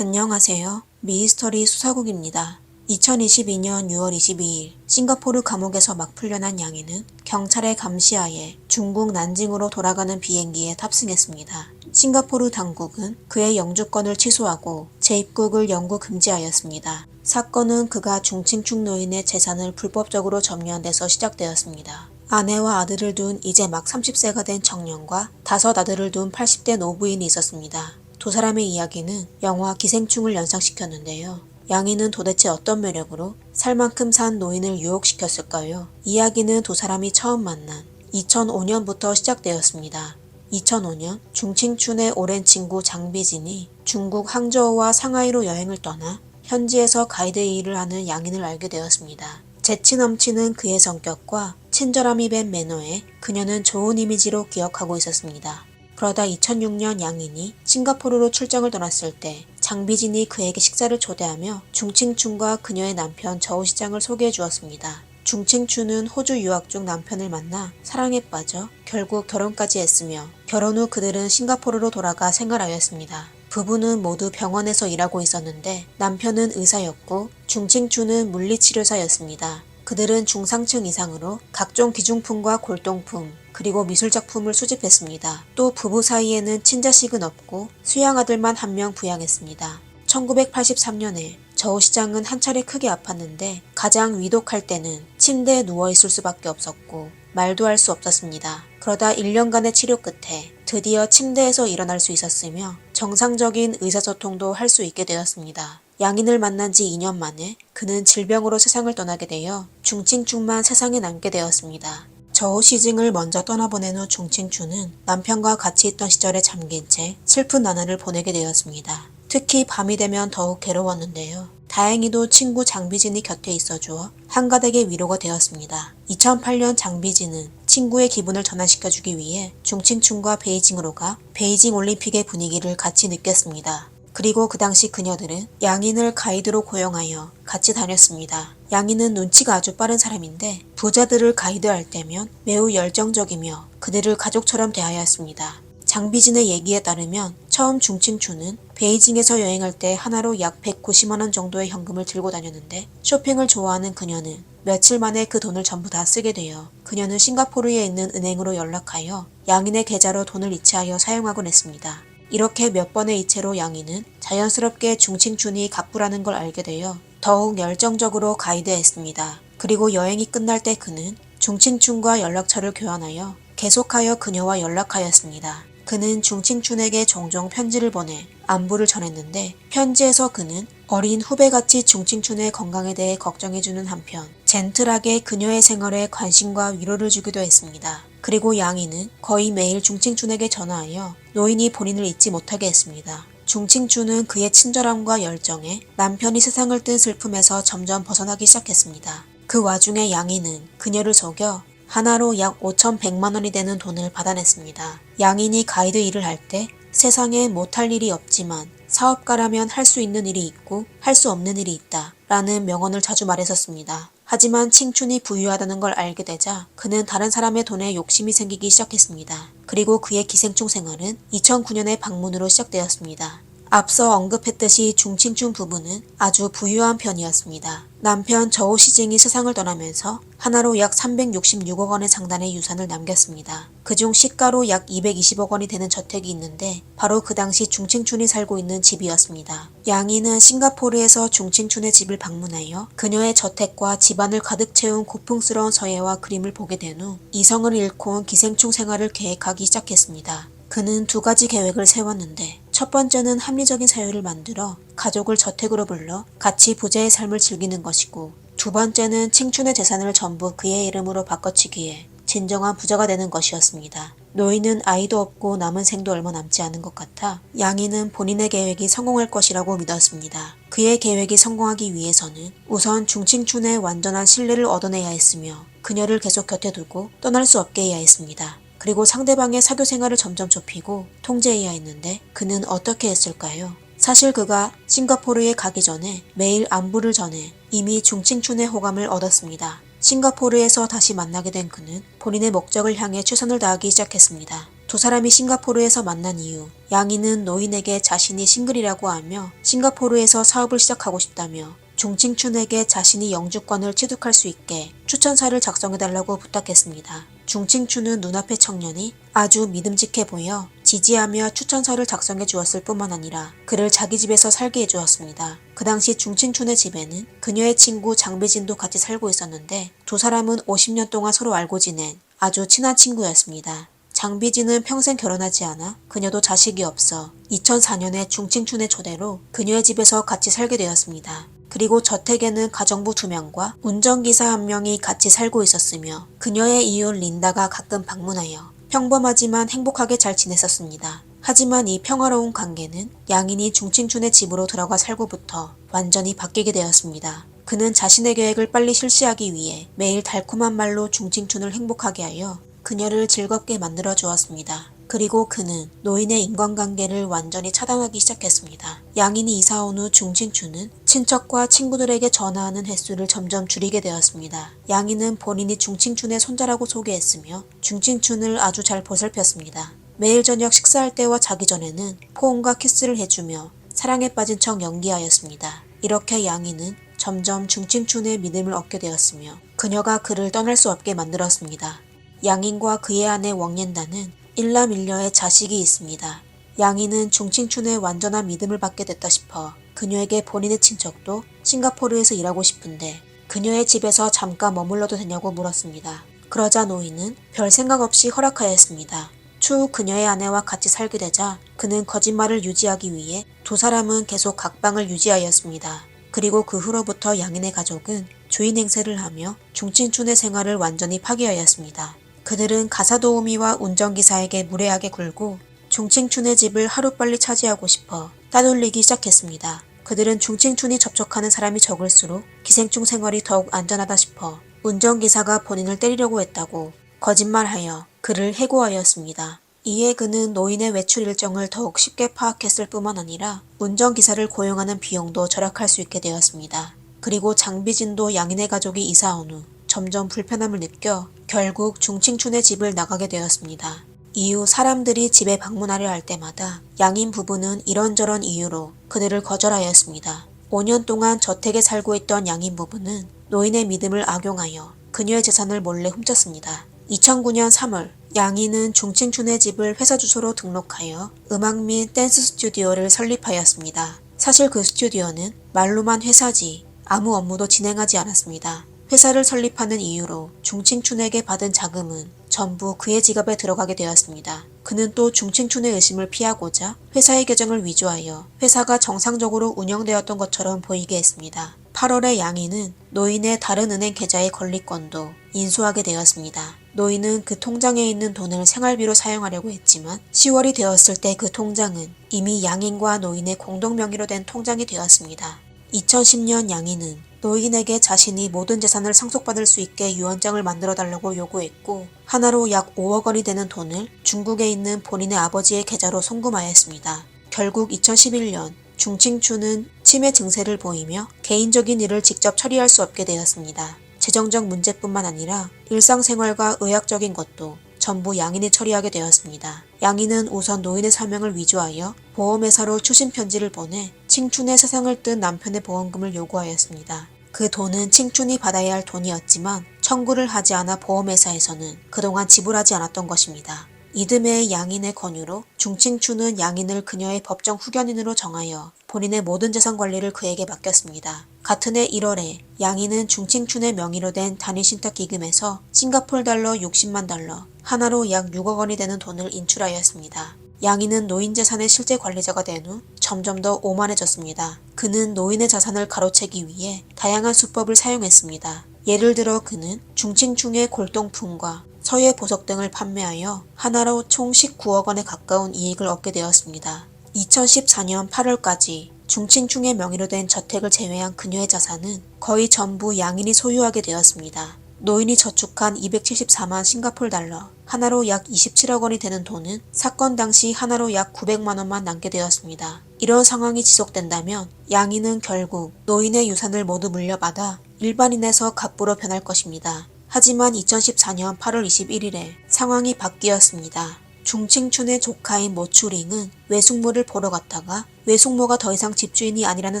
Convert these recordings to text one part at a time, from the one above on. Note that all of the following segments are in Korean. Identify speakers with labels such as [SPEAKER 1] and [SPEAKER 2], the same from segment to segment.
[SPEAKER 1] 안녕하세요. 미스터리 수사국입니다. 2022년 6월 22일 싱가포르 감옥에서 막 풀려난 양이는 경찰의 감시하에 중국 난징으로 돌아가는 비행기에 탑승했습니다. 싱가포르 당국은 그의 영주권을 취소하고 재입국을 영구 금지하였습니다. 사건은 그가 중층축 노인의 재산을 불법적으로 점유한 데서 시작되었습니다. 아내와 아들을 둔 이제 막 30세가 된 청년과 다섯 아들을 둔 80대 노부인이 있었습니다. 두 사람의 이야기는 영화 기생충을 연상시켰는데요. 양이는 도대체 어떤 매력으로 살 만큼 산 노인을 유혹시켰을까요? 이야기는 두 사람이 처음 만난 2005년부터 시작되었습니다. 2005년 중칭춘의 오랜 친구 장비진이 중국 항저우와 상하이로 여행을 떠나 현지에서 가이드 일을 하는 양인을 알게 되었습니다. 재치 넘치는 그의 성격과 친절함이 밴 매너에 그녀는 좋은 이미지로 기억하고 있었습니다. 그러다 2006년 양인이 싱가포르로 출장을 떠났을 때 장비진이 그에게 식사를 초대하며 중칭춘과 그녀의 남편 저우시장을 소개해 주었습니다. 중칭춘은 호주 유학 중 남편을 만나 사랑에 빠져 결국 결혼까지 했으며 결혼 후 그들은 싱가포르로 돌아가 생활하였습니다. 부부는 모두 병원에서 일하고 있었는데 남편은 의사였고 중칭춘은 물리치료사였습니다. 그들은 중상층 이상으로 각종 기중품과 골동품, 그리고 미술작품을 수집했습니다. 또 부부 사이에는 친자식은 없고 수양 아들만 한 명 부양했습니다. 1983년에 저우 시장은 한 차례 크게 아팠는데 가장 위독할 때는 침대에 누워 있을 수밖에 없었고 말도 할 수 없었습니다. 그러다 1년간의 치료 끝에 드디어 침대에서 일어날 수 있었으며 정상적인 의사소통도 할 수 있게 되었습니다. 양인을 만난 지 2년 만에 그는 질병으로 세상을 떠나게 되어 중칭충만 세상에 남게 되었습니다. 저우 시징을 먼저 떠나보낸 후 중칭추는 남편과 같이 있던 시절에 잠긴 채 슬픈 나날을 보내게 되었습니다. 특히 밤이 되면 더욱 괴로웠는데요. 다행히도 친구 장비진이 곁에 있어주어 한가닥의 위로가 되었습니다. 2008년 장비진은 친구의 기분을 전환시켜주기 위해 중칭춘과 베이징으로 가 베이징 올림픽의 분위기를 같이 느꼈습니다. 그리고 그 당시 그녀들은 양인을 가이드로 고용하여 같이 다녔습니다. 양인은 눈치가 아주 빠른 사람인데 부자들을 가이드할 때면 매우 열정적이며 그들을 가족처럼 대하였습니다. 장비진의 얘기에 따르면 처음 중칭추는 베이징에서 여행할 때 하나로 약 190만원 정도의 현금을 들고 다녔는데 쇼핑을 좋아하는 그녀는 며칠 만에 그 돈을 전부 다 쓰게 되어 그녀는 싱가포르에 있는 은행으로 연락하여 양인의 계좌로 돈을 이체하여 사용하곤 했습니다. 이렇게 몇 번의 이체로 양이는 자연스럽게 중칭춘이 갑부라는 걸 알게 되어 더욱 열정적으로 가이드했습니다. 그리고 여행이 끝날 때 그는 중칭춘과 연락처를 교환하여 계속하여 그녀와 연락하였습니다. 그는 중칭춘에게 종종 편지를 보내 안부를 전했는데 편지에서 그는 어린 후배같이 중칭춘의 건강에 대해 걱정해주는 한편 젠틀하게 그녀의 생활에 관심과 위로를 주기도 했습니다. 그리고 양이는 거의 매일 중칭춘에게 전화하여 노인이 본인을 잊지 못하게 했습니다. 중칭춘은 그의 친절함과 열정에 남편이 세상을 뜬 슬픔에서 점점 벗어나기 시작했습니다. 그 와중에 양이는 그녀를 속여 하나로 약 5,100만 원이 되는 돈을 받아냈습니다. 양인이 가이드 일을 할 때 세상에 못할 일이 없지만 사업가라면 할 수 있는 일이 있고 할 수 없는 일이 있다 라는 명언을 자주 말했었습니다. 하지만 칭춘이 부유하다는 걸 알게 되자 그는 다른 사람의 돈에 욕심이 생기기 시작했습니다. 그리고 그의 기생충 생활은 2009년의 방문으로 시작되었습니다. 앞서 언급했듯이 중칭춘 부부는 아주 부유한 편이었습니다. 남편 저우 시징이 세상을 떠나면서 하나로 약 366억 원의 장단의 유산을 남겼습니다. 그중 시가로 약 220억 원이 되는 저택이 있는데 바로 그 당시 중칭춘이 살고 있는 집이었습니다. 양이는 싱가포르에서 중칭춘의 집을 방문하여 그녀의 저택과 집안을 가득 채운 고풍스러운 서예와 그림을 보게 된 후 이성을 잃고 온 기생충 생활을 계획하기 시작했습니다. 그는 두 가지 계획을 세웠는데 첫 번째는 합리적인 사유를 만들어 가족을 저택으로 불러 같이 부자의 삶을 즐기는 것이고 두 번째는 칭춘의 재산을 전부 그의 이름으로 바꿔치기에 진정한 부자가 되는 것이었습니다. 노인은 아이도 없고 남은 생도 얼마 남지 않은 것 같아 양이는 본인의 계획이 성공할 것이라고 믿었습니다. 그의 계획이 성공하기 위해서는 우선 중칭춘의 완전한 신뢰를 얻어내야 했으며 그녀를 계속 곁에 두고 떠날 수 없게 해야 했습니다. 그리고 상대방의 사교 생활을 점점 좁히고 통제해야 했는데 그는 어떻게 했을까요? 사실 그가 싱가포르에 가기 전에 매일 안부를 전해 이미 중칭춘의 호감을 얻었습니다. 싱가포르에서 다시 만나게 된 그는 본인의 목적을 향해 최선을 다하기 시작했습니다. 두 사람이 싱가포르에서 만난 이후 양이는 노인에게 자신이 싱글이라고 하며 싱가포르에서 사업을 시작하고 싶다며 중칭춘에게 자신이 영주권을 취득할 수 있게 추천사를 작성해달라고 부탁했습니다. 중칭춘은 눈앞의 청년이 아주 믿음직해 보여 지지하며 추천서를 작성해 주었을 뿐만 아니라 그를 자기 집에서 살게 해주었습니다. 그 당시 중칭춘의 집에는 그녀의 친구 장비진도 같이 살고 있었는데 두 사람은 50년 동안 서로 알고 지낸 아주 친한 친구였습니다. 장비진은 평생 결혼하지 않아 그녀도 자식이 없어 2004년에 중칭춘의 초대로 그녀의 집에서 같이 살게 되었습니다. 그리고 저택에는 가정부 두 명과 운전기사 한 명이 같이 살고 있었으며 그녀의 이웃 린다가 가끔 방문하여 평범하지만 행복하게 잘 지냈었습니다. 하지만 이 평화로운 관계는 양인이 중칭춘의 집으로 들어가 살고부터 완전히 바뀌게 되었습니다. 그는 자신의 계획을 빨리 실시하기 위해 매일 달콤한 말로 중칭춘을 행복하게 하여 그녀를 즐겁게 만들어 주었습니다. 그리고 그는 노인의 인간관계를 완전히 차단하기 시작했습니다. 양인이 이사 온 후 중칭추는 친척과 친구들에게 전화하는 횟수를 점점 줄이게 되었습니다. 양인은 본인이 중칭춘의 손자라고 소개했으며 중칭춘을 아주 잘 보살폈습니다. 매일 저녁 식사할 때와 자기 전에는 포옹과 키스를 해주며 사랑에 빠진 척 연기하였습니다. 이렇게 양이는 점점 중칭춘의 믿음을 얻게 되었으며 그녀가 그를 떠날 수 없게 만들었습니다. 양인과 그의 아내 웡옌다는 일남일녀의 자식이 있습니다. 양이는 중칭춘의 완전한 믿음을 받게 됐다 싶어 그녀에게 본인의 친척도 싱가포르에서 일하고 싶은데 그녀의 집에서 잠깐 머물러도 되냐고 물었습니다. 그러자 노인은 별 생각 없이 허락하였습니다. 추후 그녀의 아내와 같이 살게 되자 그는 거짓말을 유지하기 위해 두 사람은 계속 각방을 유지하였습니다. 그리고 그 후로부터 양인의 가족은 주인 행세를 하며 중칭춘의 생활을 완전히 파괴하였습니다. 그들은 가사도우미와 운전기사에게 무례하게 굴고 중칭춘의 집을 하루빨리 차지하고 싶어 따돌리기 시작했습니다. 그들은 중칭춘이 접촉하는 사람이 적을수록 기생충 생활이 더욱 안전하다 싶어 운전기사가 본인을 때리려고 했다고 거짓말하여 그를 해고하였습니다. 이에 그는 노인의 외출 일정을 더욱 쉽게 파악했을 뿐만 아니라 운전기사를 고용하는 비용도 절약할 수 있게 되었습니다. 그리고 장비진도 양인의 가족이 이사 온 후 점점 불편함을 느껴 결국 중칭춘의 집을 나가게 되었습니다. 이후 사람들이 집에 방문하려 할 때마다 양인 부부는 이런저런 이유로 그들을 거절하였습니다. 5년 동안 저택에 살고 있던 양인 부부는 노인의 믿음을 악용하여 그녀의 재산을 몰래 훔쳤습니다. 2009년 3월 양인은 중칭춘의 집을 회사 주소로 등록하여 음악 및 댄스 스튜디오를 설립하였습니다. 사실 그 스튜디오는 말로만 회사지 아무 업무도 진행하지 않았습니다. 회사를 설립하는 이유로 중칭춘에게 받은 자금은 전부 그의 지갑에 들어가게 되었습니다. 그는 또 중칭춘의 의심을 피하고자 회사의 계정을 위조하여 회사가 정상적으로 운영되었던 것처럼 보이게 했습니다. 8월에 양이는 노인의 다른 은행 계좌의 권리권도 인수하게 되었습니다. 노인은 그 통장에 있는 돈을 생활비로 사용하려고 했지만 10월이 되었을 때 그 통장은 이미 양인과 노인의 공동 명의로 된 통장이 되었습니다. 2010년 양인은 노인에게 자신이 모든 재산을 상속받을 수 있게 유언장을 만들어 달라고 요구했고 하나로 약 5억 원이 되는 돈을 중국에 있는 본인의 아버지의 계좌로 송금하였습니다. 결국 2011년 중칭추는 치매 증세를 보이며 개인적인 일을 직접 처리할 수 없게 되었습니다. 재정적 문제뿐만 아니라 일상생활과 의학적인 것도 전부 양인이 처리하게 되었습니다. 양인은 우선 노인의 사명을 위조하여 보험회사로 추신 편지를 보내 칭춘의 세상을 뜬 남편의 보험금을 요구하였습니다. 그 돈은 칭춘이 받아야 할 돈이었지만 청구를 하지 않아 보험회사에서는 그동안 지불하지 않았던 것입니다. 이듬해 양인의 권유로 중칭춘은 양인을 그녀의 법정 후견인으로 정하여 본인의 모든 재산 관리를 그에게 맡겼습니다. 같은 해 1월에 양인은 중칭춘의 명의로 된 단위신탁 기금에서 싱가폴 달러 60만 달러, 하나로 약 6억 원이 되는 돈을 인출하였습니다. 양인은 노인 재산의 실제 관리자가 된 후 점점 더 오만해졌습니다. 그는 노인의 자산을 가로채기 위해 다양한 수법을 사용했습니다. 예를 들어 그는 중칭충의 골동품과 서예 보석 등을 판매하여 하나로 총 19억 원에 가까운 이익을 얻게 되었습니다. 2014년 8월까지 중칭충의 명의로 된 저택을 제외한 그녀의 자산은 거의 전부 양인이 소유하게 되었습니다. 노인이 저축한 274만 싱가폴 달러, 하나로 약 27억 원이 되는 돈은 사건 당시 하나로 약 900만 원만 남게 되었습니다. 이런 상황이 지속된다면 양인은 결국 노인의 유산을 모두 물려받아 일반인에서 갑부로 변할 것입니다. 하지만 2014년 8월 21일에 상황이 바뀌었습니다. 중칭춘의 조카인 모추링은 외숙모를 보러 갔다가 외숙모가 더 이상 집주인이 아니라는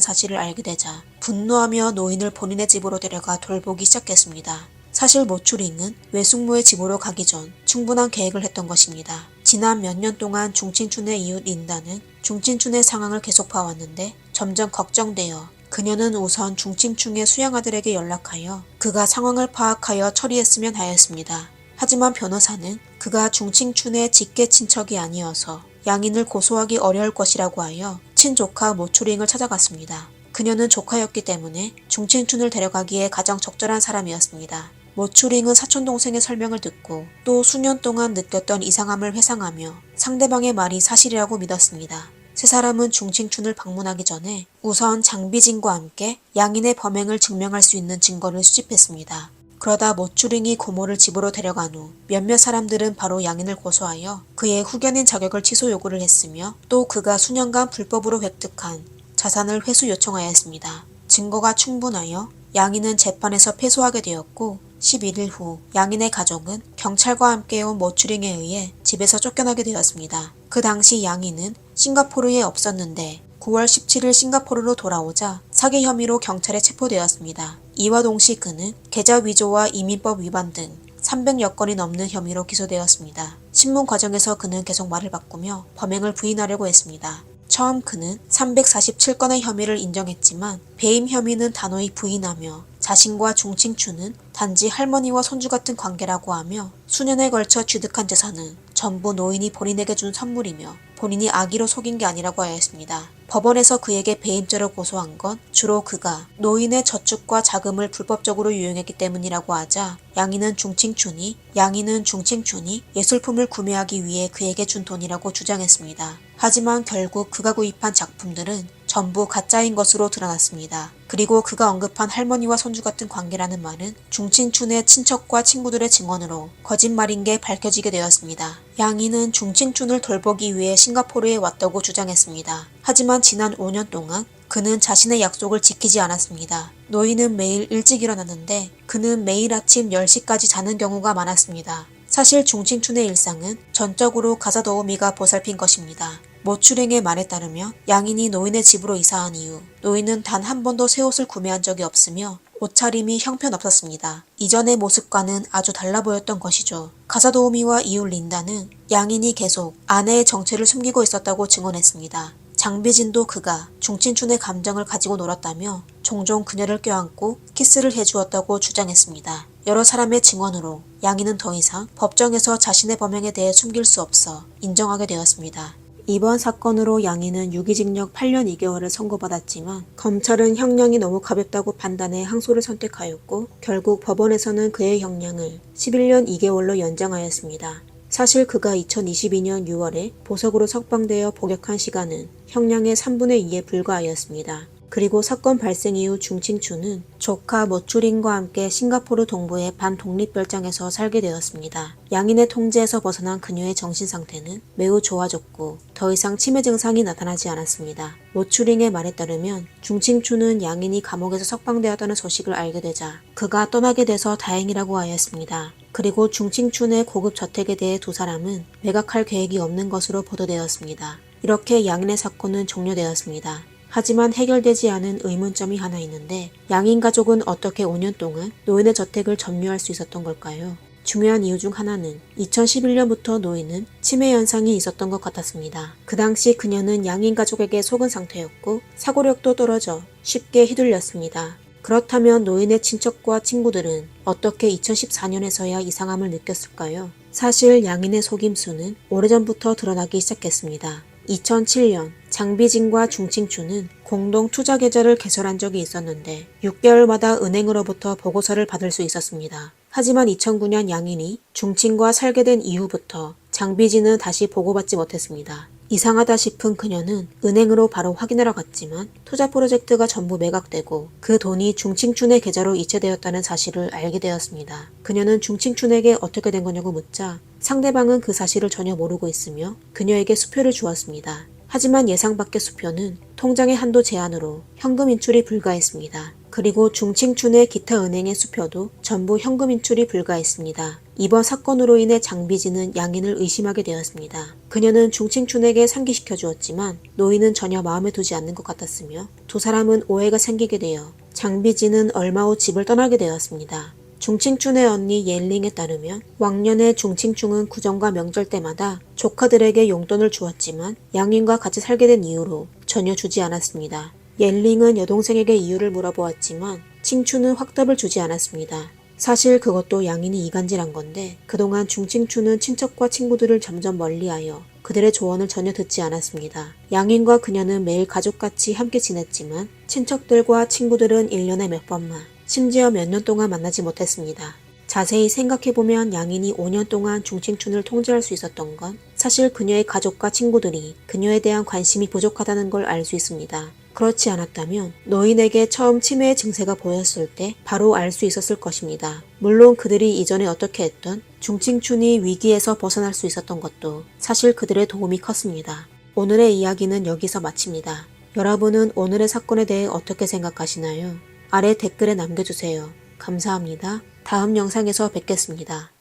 [SPEAKER 1] 사실을 알게 되자 분노하며 노인을 본인의 집으로 데려가 돌보기 시작했습니다. 사실 모추링은 외숙모의 집으로 가기 전 충분한 계획을 했던 것입니다. 지난 몇 년 동안 중칭춘의 이웃 린다는 중칭춘의 상황을 계속 봐왔는데 점점 걱정되어 그녀는 우선 중칭춘의 수양아들에게 연락하여 그가 상황을 파악하여 처리했으면 하였습니다. 하지만 변호사는 그가 중칭춘의 직계 친척이 아니어서 양인을 고소하기 어려울 것이라고 하여 친조카 모추링을 찾아갔습니다. 그녀는 조카였기 때문에 중칭춘을 데려가기에 가장 적절한 사람이었습니다. 모추링은 사촌동생의 설명을 듣고 또 수년 동안 느꼈던 이상함을 회상하며 상대방의 말이 사실이라고 믿었습니다. 세 사람은 중칭춘을 방문하기 전에 우선 장비진과 함께 양인의 범행을 증명할 수 있는 증거를 수집했습니다. 그러다 모추링이 고모를 집으로 데려간 후 몇몇 사람들은 바로 양인을 고소하여 그의 후견인 자격을 취소 요구를 했으며 또 그가 수년간 불법으로 획득한 자산을 회수 요청하였습니다. 증거가 충분하여 양인은 재판에서 패소하게 되었고 11일 후 양인의 가족은 경찰과 함께 온 모추링에 의해 집에서 쫓겨나게 되었습니다. 그 당시 양인은 싱가포르에 없었는데 9월 17일 싱가포르로 돌아오자 사기 혐의로 경찰에 체포되었습니다. 이와 동시 그는 계좌 위조와 이민법 위반 등 300여 건이 넘는 혐의로 기소되었습니다. 신문 과정에서 그는 계속 말을 바꾸며 범행을 부인하려고 했습니다. 처음 그는 347건의 혐의를 인정했지만 배임 혐의는 단호히 부인하며 자신과 중칭추는 단지 할머니와 손주 같은 관계라고 하며 수년에 걸쳐 취득한 재산은 전부 노인이 본인에게 준 선물이며 본인이 아기로 속인 게 아니라고 하였습니다. 법원에서 그에게 배임죄로 고소한 건 주로 그가 노인의 저축과 자금을 불법적으로 유용했기 때문이라고 하자 양이는 중칭춘이 양이는 중칭춘이 예술품을 구매하기 위해 그에게 준 돈이라고 주장했습니다. 하지만 결국 그가 구입한 작품들은 전부 가짜인 것으로 드러났습니다. 그리고 그가 언급한 할머니와 손주 같은 관계라는 말은 중칭춘의 친척과 친구들의 증언으로 거짓말인 게 밝혀지게 되었습니다. 양이는 중칭춘을 돌보기 위해 싱가포르에 왔다고 주장했습니다. 하지만 지난 5년 동안 그는 자신의 약속을 지키지 않았습니다. 노인은 매일 일찍 일어났는데 그는 매일 아침 10시까지 자는 경우가 많았습니다. 사실 중칭춘의 일상은 전적으로 가사도우미가 보살핀 것입니다. 모추랭의 말에 따르면 양인이 노인의 집으로 이사한 이후 노인은 단 한 번도 새 옷을 구매한 적이 없으며 옷차림이 형편없었습니다. 이전의 모습과는 아주 달라 보였던 것이죠. 가사도우미와 이웃 린다는 양인이 계속 아내의 정체를 숨기고 있었다고 증언했습니다. 장비진도 그가 중친춘의 감정을 가지고 놀았다며 종종 그녀를 껴안고 키스를 해주었다고 주장했습니다. 여러 사람의 증언으로 양이는 더 이상 법정에서 자신의 범행에 대해 숨길 수 없어 인정하게 되었습니다. 이번 사건으로 양이는 유기징역 8년 2개월을 선고받았지만 검찰은 형량이 너무 가볍다고 판단해 항소를 선택하였고 결국 법원에서는 그의 형량을 11년 2개월로 연장하였습니다. 사실 그가 2022년 6월에 보석으로 석방되어 복역한 시간은 형량의 3분의 2에 불과하였습니다. 그리고 사건 발생 이후 중칭추는 조카 모추린과 함께 싱가포르 동부의 반독립별장에서 살게 되었습니다. 양인의 통제에서 벗어난 그녀의 정신 상태는 매우 좋아졌고 더 이상 치매 증상이 나타나지 않았습니다. 모추링의 말에 따르면 중칭추는 양인이 감옥에서 석방되었다는 소식을 알게 되자 그가 떠나게 돼서 다행이라고 하였습니다. 그리고 중칭춘의 고급 저택에 대해 두 사람은 매각할 계획이 없는 것으로 보도되었습니다. 이렇게 양인의 사건은 종료되었습니다. 하지만 해결되지 않은 의문점이 하나 있는데 양인 가족은 어떻게 5년 동안 노인의 저택을 점유할 수 있었던 걸까요? 중요한 이유 중 하나는 2011년부터 노인은 치매 현상이 있었던 것 같았습니다. 그 당시 그녀는 양인 가족에게 속은 상태였고 사고력도 떨어져 쉽게 휘둘렸습니다. 그렇다면 노인의 친척과 친구들은 어떻게 2014년에서야 이상함을 느꼈을까요? 사실 양인의 속임수는 오래전부터 드러나기 시작했습니다. 2007년 장비진과 중칭추는 공동 투자 계좌를 개설한 적이 있었는데 6개월마다 은행으로부터 보고서를 받을 수 있었습니다. 하지만 2009년 양인이 중칭과 살게 된 이후부터 장비진은 다시 보고받지 못했습니다. 이상하다 싶은 그녀는 은행으로 바로 확인하러 갔지만 투자 프로젝트가 전부 매각되고 그 돈이 중칭춘의 계좌로 이체되었다는 사실을 알게 되었습니다. 그녀는 중칭춘에게 어떻게 된 거냐고 묻자 상대방은 그 사실을 전혀 모르고 있으며 그녀에게 수표를 주었습니다. 하지만 예상 밖의 수표는 통장의 한도 제한으로 현금 인출이 불가했습니다. 그리고 중칭춘의 기타 은행의 수표도 전부 현금 인출이 불가했습니다. 이번 사건으로 인해 장비지는 양인을 의심하게 되었습니다. 그녀는 중칭춘에게 상기시켜 주었지만 노인은 전혀 마음에 두지 않는 것 같았으며 두 사람은 오해가 생기게 되어 장비지는 얼마 후 집을 떠나게 되었습니다. 중칭춘의 언니 옐링에 따르면 왕년에 중칭춘은 구정과 명절 때마다 조카들에게 용돈을 주었지만 양인과 같이 살게 된 이후로 전혀 주지 않았습니다. 옐링은 여동생에게 이유를 물어보았지만 칭춘은 확답을 주지 않았습니다. 사실 그것도 양인이 이간질한 건데 그동안 중칭춘은 친척과 친구들을 점점 멀리하여 그들의 조언을 전혀 듣지 않았습니다. 양인과 그녀는 매일 가족같이 함께 지냈지만 친척들과 친구들은 1년에 몇 번만 심지어 몇 년 동안 만나지 못했습니다. 자세히 생각해보면 양인이 5년 동안 중칭춘을 통제할 수 있었던 건 사실 그녀의 가족과 친구들이 그녀에 대한 관심이 부족하다는 걸 알 수 있습니다. 그렇지 않았다면 노인에게 처음 치매의 증세가 보였을 때 바로 알 수 있었을 것입니다. 물론 그들이 이전에 어떻게 했던 중칭춘이 위기에서 벗어날 수 있었던 것도 사실 그들의 도움이 컸습니다. 오늘의 이야기는 여기서 마칩니다. 여러분은 오늘의 사건에 대해 어떻게 생각하시나요? 아래 댓글에 남겨주세요. 감사합니다. 다음 영상에서 뵙겠습니다.